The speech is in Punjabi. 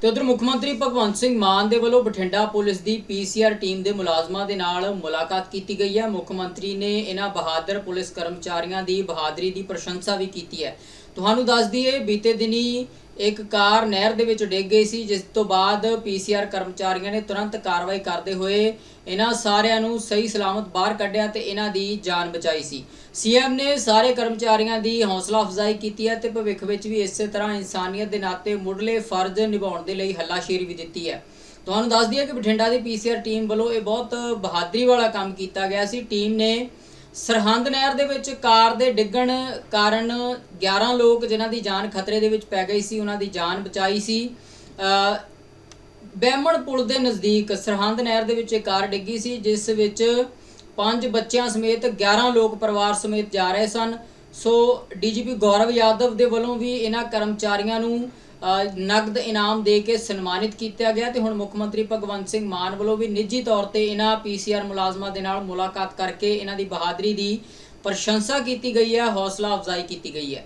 ਤੇ ਉਧਰ ਮੁੱਖ ਮੰਤਰੀ ਭਗਵੰਤ ਸਿੰਘ ਮਾਨ ਦੇ ਵੱਲੋਂ ਬਠਿੰਡਾ ਪੁਲਿਸ ਦੀ ਪੀਸੀਆਰ ਟੀਮ ਦੇ ਮੁਲਾਜ਼ਮਾਂ ਦੇ ਨਾਲ ਮੁਲਾਕਾਤ ਕੀਤੀ ਗਈ ਹੈ। ਮੁੱਖ ਮੰਤਰੀ ਨੇ ਇਹਨਾਂ ਬਹਾਦਰ ਪੁਲਿਸ ਕਰਮਚਾਰੀਆਂ ਦੀ ਬਹਾਦਰੀ ਦੀ ਪ੍ਰਸ਼ੰਸਾ ਵੀ ਕੀਤੀ ਹੈ। ਤੁਹਾਨੂੰ ਦੱਸ ਦਈਏ, ਬੀਤੇ ਦਿਨੀ ਇੱਕ ਕਾਰ ਨਹਿਰ ਦੇ ਵਿੱਚ ਡਿੱਗ ਗਈ ਸੀ, ਜਿਸ ਤੋਂ ਬਾਅਦ ਪੀਸੀਆਰ ਕਰਮਚਾਰੀਆਂ ਨੇ ਤੁਰੰਤ ਕਾਰਵਾਈ ਕਰਦੇ ਹੋਏ ਇਹਨਾਂ ਸਾਰਿਆਂ ਨੂੰ ਸਹੀ ਸਲਾਮਤ ਬਾਹਰ ਕੱਢਿਆ ਤੇ ਇਹਨਾਂ ਦੀ ਜਾਨ ਬਚਾਈ ਸੀ। ਸੀਐਮ ਨੇ ਸਾਰੇ ਕਰਮਚਾਰੀਆਂ ਦੀ ਹੌਸਲਾ ਅਫਜ਼ਾਈ ਕੀਤੀ ਹੈ ਤੇ ਭਵਿੱਖ ਵਿੱਚ ਵੀ ਇਸੇ ਤਰ੍ਹਾਂ ਇਨਸਾਨੀਅਤ ਦੇ ਨਾਤੇ ਮੁੱਢਲੇ ਫਰਜ਼ ਨਿਭਾਉਣ ਦੇ ਲਈ ਹੱਲਾਸ਼ੇਰੀ ਵੀ ਦਿੱਤੀ ਹੈ। ਤੁਹਾਨੂੰ ਦੱਸ ਦਈਏ ਕਿ ਬਠਿੰਡਾ ਦੀ ਪੀਸੀਆਰ ਟੀਮ ਵੱਲੋਂ ਇਹ ਬਹੁਤ ਬਹਾਦਰੀ ਵਾਲਾ ਕੰਮ ਕੀਤਾ ਗਿਆ ਸੀ। ਟੀਮ ਨੇ ਸਰਹੰਦ ਨਹਿਰ ਦੇ ਵਿੱਚ ਕਾਰ ਦੇ ਡਿੱਗਣ ਕਾਰਨ 11 ਲੋਕ ਜਿਨ੍ਹਾਂ ਦੀ ਜਾਨ ਖਤਰੇ ਦੇ ਵਿੱਚ ਪੈ ਗਈ ਸੀ, ਉਹਨਾਂ ਦੀ ਜਾਨ ਬਚਾਈ ਸੀ। ਬਹਿਮਣ ਪੁਲ ਦੇ ਨਜ਼ਦੀਕ ਸਰਹੰਦ ਨਹਿਰ ਦੇ ਵਿੱਚ ਇੱਕ ਕਾਰ ਡਿੱਗੀ ਸੀ, ਜਿਸ ਵਿੱਚ ਪੰਜ ਬੱਚਿਆਂ ਸਮੇਤ 11 ਲੋਕ ਪਰਿਵਾਰ ਸਮੇਤ ਜਾ ਰਹੇ ਸਨ। ਸੋ ਡੀਜੀਪੀ ਗੌਰਵ ਯਾਦਵ ਦੇ ਵੱਲੋਂ ਵੀ ਇਹਨਾਂ ਕਰਮਚਾਰੀਆਂ ਨੂੰ ਨਗਦ ਇਨਾਮ ਦੇ ਕੇ ਸਨਮਾਨਿਤ ਕੀਤਾ ਗਿਆ ਤੇ ਹੁਣ ਮੁੱਖ ਮੰਤਰੀ ਭਗਵੰਤ ਸਿੰਘ ਮਾਨ ਵੱਲੋਂ ਵੀ ਨਿੱਜੀ ਤੌਰ ਤੇ ਇਹਨਾਂ ਪੀਸੀਆਰ ਮੁਲਾਜ਼ਮਾਂ ਦੇ ਨਾਲ ਮੁਲਾਕਾਤ ਕਰਕੇ ਇਹਨਾਂ ਦੀ ਬਹਾਦਰੀ ਦੀ ਪ੍ਰਸ਼ੰਸਾ ਕੀਤੀ ਗਈ ਹੈ, ਹੌਸਲਾ ਅਫਜ਼ਾਈ ਕੀਤੀ ਗਈ ਹੈ।